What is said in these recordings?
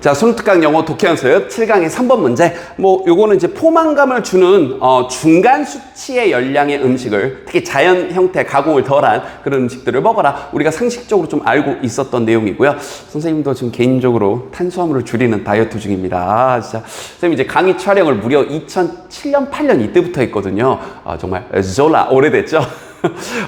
자, 손특강 영어 독해 연 습 7강의 3번 문제. 뭐, 요거는 이제 포만감을 주는 어, 중간 수치의 열량의 음식을 특히 자연 형태 가공을 덜한 그런 음식들을 먹어라. 우리가 상식적으로 좀 알고 있었던 내용이고요. 선생님도 지금 개인적으로 탄수화물을 줄이는 다이어트 중입니다. 아, 진짜. 선생님 이제 강의 촬영을 무려 2007년, 8년 이때부터 했거든요. 아, 정말 졸라 오래됐죠?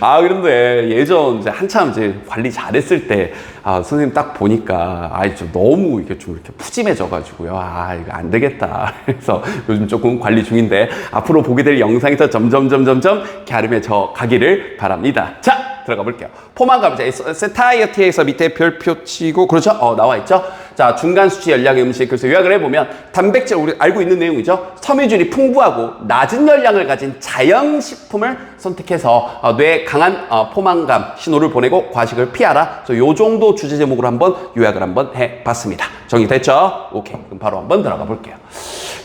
아, 그런데 예전 이제 한참 이제 관리 잘했을 때, 아, 선생님 딱 보니까, 아, 좀 너무 이게 좀 이렇게 푸짐해져 가지고요. 아, 이거 안 되겠다. 그래서 요즘 조금 관리 중인데, 앞으로 보게 될 영상에서 점점, 점점, 점 갸름해져 가기를 바랍니다. 자, 들어가 볼게요. 포만감, 이제 세타이어티에서 밑에 별표 치고, 그렇죠? 어, 나와 있죠? 자, 중간 수치 열량의 음식. 그래서 요약을 해보면, 단백질, 우리 알고 있는 내용이죠? 섬유질이 풍부하고 낮은 열량을 가진 자연 식품을 선택해서 어, 뇌에 강한 어, 포만감 신호를 보내고 과식을 피하라. 그래서 요 정도 주제 제목으로 한번 요약을 한번 해봤습니다. 정리됐죠? 오케이. 그럼 바로 한번 들어가 볼게요.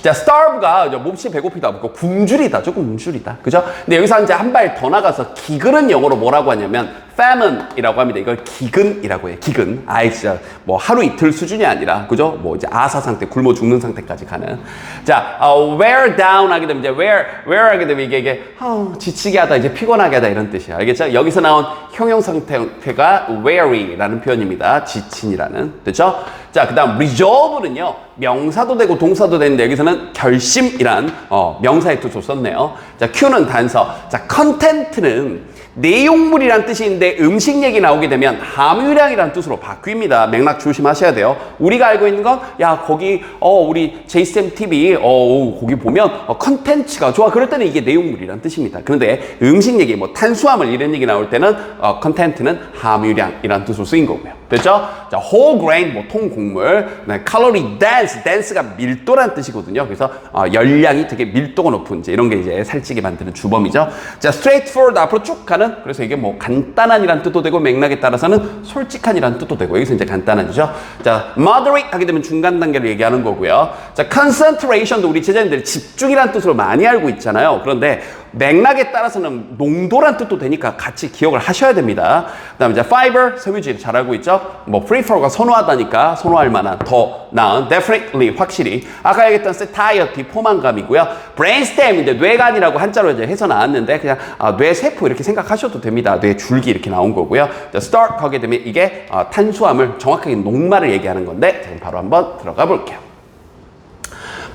자, starve가 몹시 배고프다. 뭐 굶주리다. 조금 굶주리다. 그죠? 근데 여기서 이제 한 발 더 나가서 기근은 영어로 뭐라고 하냐면 famine이라고 합니다. 이걸 기근이라고 해요. 기근. 아이 진짜 뭐 하루 이틀 수준이 아니라 그죠? 뭐 이제 아사 상태, 굶어 죽는 상태까지 가는. 자, 어, wear down 하게 되면 이제 wear wear 하게 되면 이게 이게 어, 지치게 하다, 이제 피곤하게 하다 이런 뜻이야. 알겠죠? 여기서 나온 형용 상태가 weary라는 표현입니다. 지친이라는. 됐죠? 자, 그다음 resolve는요. 명사도 되고 동사도 되는데 여기서는 결심이란 어, 명사의 뜻으로 썼네요. 자, Q는 단서. 자, content는 내용물이란 뜻인데 음식 얘기 나오게 되면 함유량이란 뜻으로 바뀝니다. 맥락 조심하셔야 돼요. 우리가 알고 있는 건 야 거기 어 우리 제이쌤 TV 어 오, 거기 보면 어, 컨텐츠가 좋아 그럴 때는 이게 내용물이란 뜻입니다. 그런데 음식 얘기 뭐 탄수화물 이런 얘기 나올 때는 어, 컨텐츠는 함유량이란 뜻으로 쓰인 거고요. 됐죠? 자, whole grain 뭐 통곡물, 네, 칼로리 dense, dense가 밀도란 뜻이거든요. 그래서 어, 열량이 되게 밀도가 높은 이제 이런 게 이제 살찌게 만드는 주범이죠. 자, straightforward 앞으로 쭉 가는 그래서 이게 뭐 간단한이란 뜻도 되고 맥락에 따라서는 솔직한이란 뜻도 되고 여기서 이제 간단한이죠. 자, moderate 하게 되면 중간 단계를 얘기하는 거고요. 자, concentration도 우리 제자님들이 집중이란 뜻으로 많이 알고 있잖아요. 그런데 맥락에 따라서는 농도란 뜻도 되니까 같이 기억을 하셔야 됩니다. 그 다음에 이제 fiber, 섬유질 잘 알고 있죠? 뭐 prefer가 선호하다니까 선호할 만한 더 나은 definitely 확실히 아까 얘기했던 satiety 포만감이고요. brainstem인데 뇌간이라고 한자로 이제 해서 나왔는데 그냥 아, 뇌세포 이렇게 생각하셔도 됩니다. 뇌 줄기 이렇게 나온 거고요. 자, start 하게 되면 이게 어, 탄수화물 정확하게 녹말을 얘기하는 건데 자, 바로 한번 들어가 볼게요.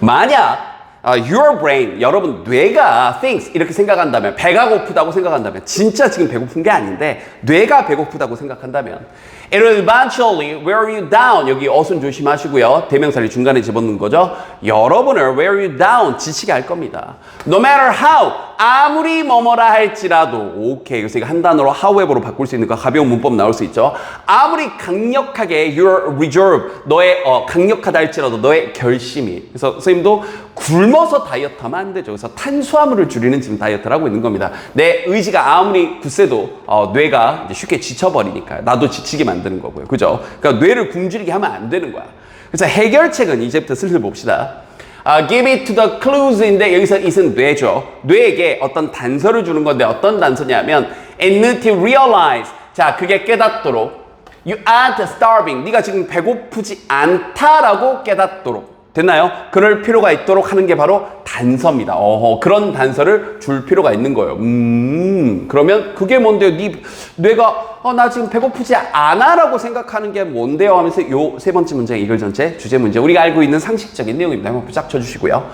만약 어, your brain, 여러분 뇌가 thinks 이렇게 생각한다면 배가 고프다고 생각한다면 진짜 지금 배고픈 게 아닌데 뇌가 배고프다고 생각한다면 it will eventually wear you down. 여기 어순 조심하시고요. 대명사를 중간에 집어넣는 거죠. 여러분을 wear you down. 지치게 할 겁니다. No matter how 아무리 뭐뭐라 할지라도 오케이 그래서 이거 한 단어로 however로 바꿀 수 있는 거 가벼운 문법 나올 수 있죠 아무리 강력하게 your reserve 너의 어, 강력하다 할지라도 너의 결심이 그래서 선생님도 굶어서 다이어트 하면 안 되죠. 그래서 탄수화물을 줄이는 지금 다이어트를 하고 있는 겁니다. 내 의지가 아무리 굳세도 어, 뇌가 이제 쉽게 지쳐버리니까 나도 지치게 만드는 거고요. 그죠? 그러니까 뇌를 굶주리게 하면 안 되는 거야. 그래서 해결책은 이제부터 슬슬 봅시다. 아, give it to the clues인데 여기서 it은 뇌죠. 뇌에게 어떤 단서를 주는 건데 어떤 단서냐면 and to realize 자 그게 깨닫도록 you aren't starving 네가 지금 배고프지 않다라고 깨닫도록 됐나요? 그럴 필요가 있도록 하는 게 바로 단서입니다. 어허, 그런 단서를 줄 필요가 있는 거예요. 음, 그러면 그게 뭔데요? 네 뇌가 어, 나 지금 배고프지 않아라고 생각하는 게 뭔데요? 하면서 요 세 번째 문제 이글 전체 주제 문제 우리가 알고 있는 상식적인 내용입니다. 한번 쫙 쳐주시고요.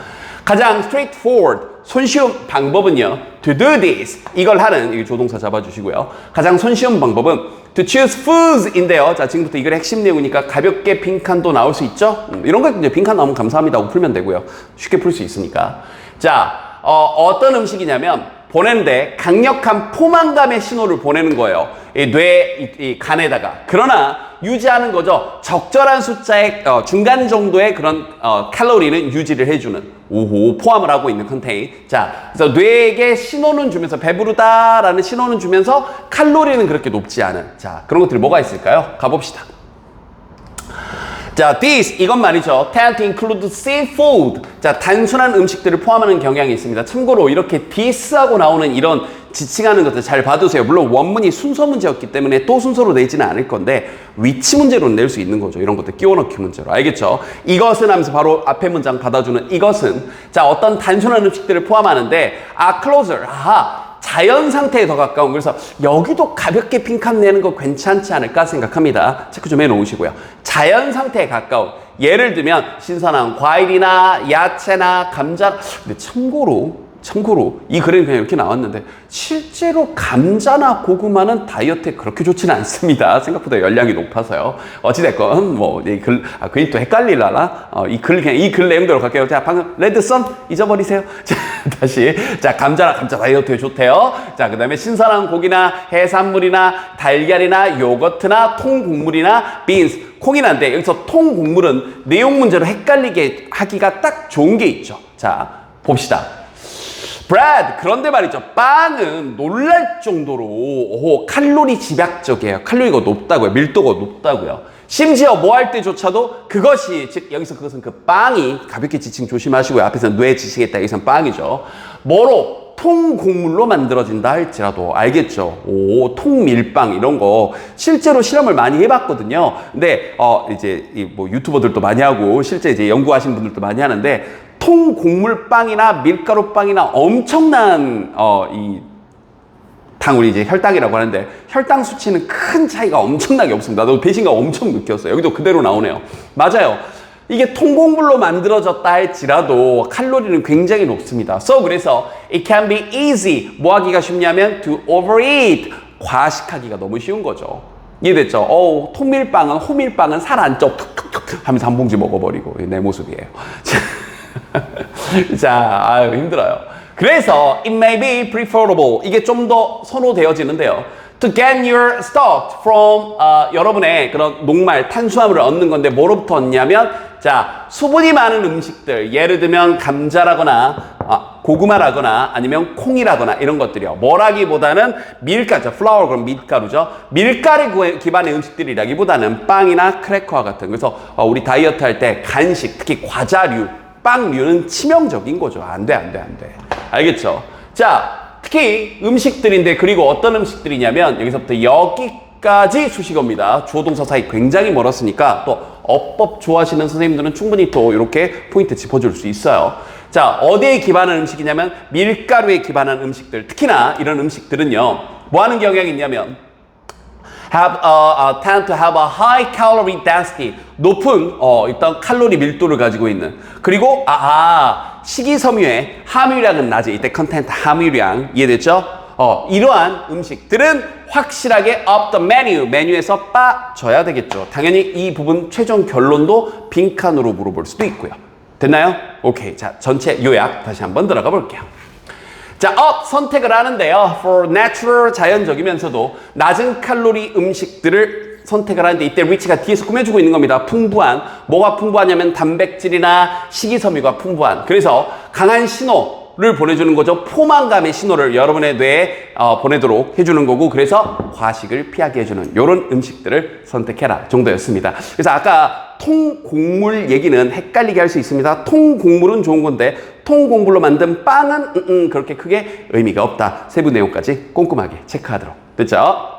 가장 straightforward 손쉬운 방법은요. to do this 이걸 하는 이 조동사 잡아주시고요. 가장 손쉬운 방법은 to choose foods인데요. 자 지금부터 이걸 핵심 내용이니까 가볍게 빈칸도 나올 수 있죠. 음, 이런 거 이제 빈칸 나오면 감사합니다 풀면 되고요. 쉽게 풀 수 있으니까. 자 어, 떤 음식이냐면 보내는데 강력한 포만감의 신호를 보내는 거예요. 이 뇌, 이, 이 간에다가. 그러나 유지하는 거죠. 적절한 숫자의 어, 중간 정도의 그런 어, 칼로리는 유지를 해주는. 오호 포함을 하고 있는 컨테인. 자, 그래서 뇌에게 신호는 주면서 배부르다라는 신호는 주면서 칼로리는 그렇게 높지 않은. 자, 그런 것들이 뭐가 있을까요? 가봅시다. 자, this 이건 말이죠. tend to include seafood. 자, 단순한 음식들을 포함하는 경향이 있습니다. 참고로 이렇게 this하고 나오는 이런 지칭하는 것들 잘 봐두세요. 물론 원문이 순서 문제였기 때문에 또 순서로 내지는 않을 건데 위치 문제로 낼 수 있는 거죠. 이런 것들 끼워넣기 문제로. 알겠죠? 이것은 하면서 바로 앞에 문장 받아주는 이것은 자, 어떤 단순한 음식들을 포함하는데 are closer. 아하. 자연 상태에 더 가까운 그래서 여기도 가볍게 빈칸 내는 거 괜찮지 않을까 생각합니다. 체크 좀 해놓으시고요. 자연 상태에 가까운 예를 들면 신선한 과일이나 야채나 감자 근데 참고로 참고로 이 글에는 그냥 이렇게 나왔는데 실제로 감자나 고구마는 다이어트에 그렇게 좋지는 않습니다. 생각보다 열량이 높아서요. 어찌됐건 뭐이글 아, 괜히 또 헷갈릴라나 어, 이글 그냥 이 글 내용대로 갈게요. 자 방금 레드썬 잊어버리세요. 자 다시 자 감자나 감자 다이어트에 좋대요. 자 그 다음에 신선한 고기나 해산물이나 달걀이나 요거트나 통곡물이나 빈스 콩이나인데 여기서 통곡물은 내용 문제로 헷갈리게 하기가 딱 좋은 게 있죠. 자 봅시다. bread 그런데 말이죠 빵은 놀랄 정도로 오, 칼로리 집약적이에요 칼로리가 높다고요 밀도가 높다고요 심지어 뭐 할 때조차도 그것이 즉 여기서 그것은 그 빵이 가볍게 지칭 조심하시고요 앞에서 뇌 지치겠다 여기서는 빵이죠 뭐로 통곡물로 만들어진다 할지라도 알겠죠. 오, 통밀빵 이런 거 실제로 실험을 많이 해봤거든요. 근데 어 이제 이 뭐 유튜버들도 많이 하고 실제 이제 연구하신 분들도 많이 하는데 통곡물빵이나 밀가루빵이나 엄청난 어 이 당 우리 이제 혈당이라고 하는데 혈당 수치는 큰 차이가 엄청나게 없습니다. 나도 배신감 엄청 느꼈어요. 여기도 그대로 나오네요. 맞아요. 이게 통곡물로 만들어졌다 할지라도 칼로리는 굉장히 높습니다. So 그래서 it can be easy. 뭐 하기가 쉽냐면 to overeat. 과식하기가 너무 쉬운 거죠. 이해됐죠? 어 통밀빵은 호밀빵은 살 안 쪄. 툭툭툭 하면서 한 봉지 먹어버리고 내 모습이에요. 자, 아유 힘들어요. 그래서 it may be preferable. 이게 좀 더 선호되어지는데요. To get your start from 어, 여러분의 그런 녹말 탄수화물을 얻는 건데 뭐로부터 얻냐면 자 수분이 많은 음식들 예를 들면 감자라거나 아, 고구마라거나 아니면 콩이라거나 이런 것들이요. 뭐라기보다는 밀가루, 플라워 그럼 밀가루죠. 밀가루 기반의 음식들이라기보다는 빵이나 크래커와 같은. 그래서 어, 우리 다이어트 할 때 간식, 특히 과자류, 빵류는 치명적인 거죠. 안 돼, 안 돼, 안 돼. 알겠죠? 자, 특히 음식들인데 그리고 어떤 음식들이냐면 여기서부터 여기까지 수식어입니다. 주어 동사 사이 굉장히 멀었으니까 또 어법 좋아하시는 선생님들은 충분히 또 이렇게 포인트 짚어줄 수 있어요. 자, 어디에 기반한 음식이냐면 밀가루에 기반한 음식들. 특히나 이런 음식들은요. 뭐 하는 경향이 있냐면 have a, tend to have a high calorie density 높은 어, 일단 칼로리 밀도를 가지고 있는 그리고 아, 아 식이섬유의 함유량은 낮은 이때 컨텐트 함유량 이해됐죠? 어, 이러한 음식들은 확실하게 up the menu 메뉴에서 빠져야 되겠죠. 당연히 이 부분 최종 결론도 빈칸으로 물어볼 수도 있고요. 됐나요? 오케이. 자, 전체 요약 다시 한번 들어가 볼게요. 자, up 선택을 하는데요. for natural 자연적이면서도 낮은 칼로리 음식들을 선택을 하는데 이때 리치가 뒤에서 꾸며주고 있는 겁니다. 풍부한 뭐가 풍부하냐면 단백질이나 식이섬유가 풍부한 그래서 강한 신호 를 보내주는 거죠. 포만감의 신호를 여러분의 뇌에 어, 보내도록 해주는 거고 그래서 과식을 피하게 해주는 이런 음식들을 선택해라 정도였습니다. 그래서 아까 통곡물 얘기는 헷갈리게 할 수 있습니다. 통곡물은 좋은 건데 통곡물로 만든 빵은 음, 음, 그렇게 크게 의미가 없다. 세부 내용까지 꼼꼼하게 체크하도록 됐죠?